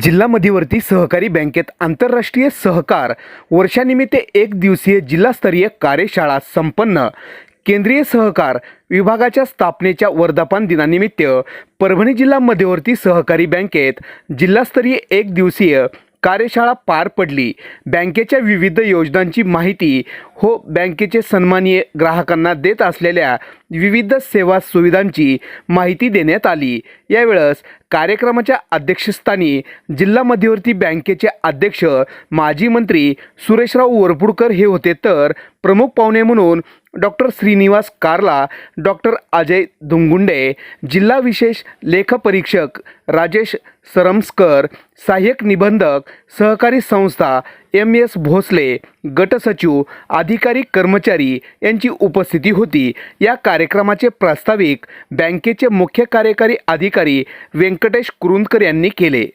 जिल्हा मध्यवर्ती सहकारी बँकेत आंतरराष्ट्रीय सहकार वर्षानिमित्त एक दिवसीय जिल्हास्तरीय कार्यशाळा संपन्न. केंद्रीय सहकार विभागाच्या स्थापनेच्या वर्धापन दिनानिमित्त परभणी जिल्हा मध्यवर्ती सहकारी बँकेत जिल्हास्तरीय एक दिवसीय कार्यशाळा पार पडली. बँकेच्या विविध योजनांची माहिती हो बँकेचे सन्मानीय ग्राहकांना देत असलेल्या विविध सेवा सुविधांची माहिती देण्यात आली. यावेळेस कार्यक्रमाच्या अध्यक्षस्थानी जिल्हा मध्यवर्ती बँकेचे अध्यक्ष माजी मंत्री सुरेशराव वरपुडकर हे होते. तर प्रमुख पाहुणे म्हणून डॉक्टर श्रीनिवास कारला डॉक्टर अजय धुंगुंडे जिल्हा विशेष लेखपरीक्षक राजेश सरमस्कर सहाय्यक निबंधक सहकारी संस्था एम एस भोसले गटसचिव अधिकारी कर्मचारी यांची उपस्थिती होती. या कार्यक्रमाचे प्रास्ताविक बँकेचे मुख्य कार्यकारी अधिकारी व्यंकटेश कुरुंदकर यांनी केले.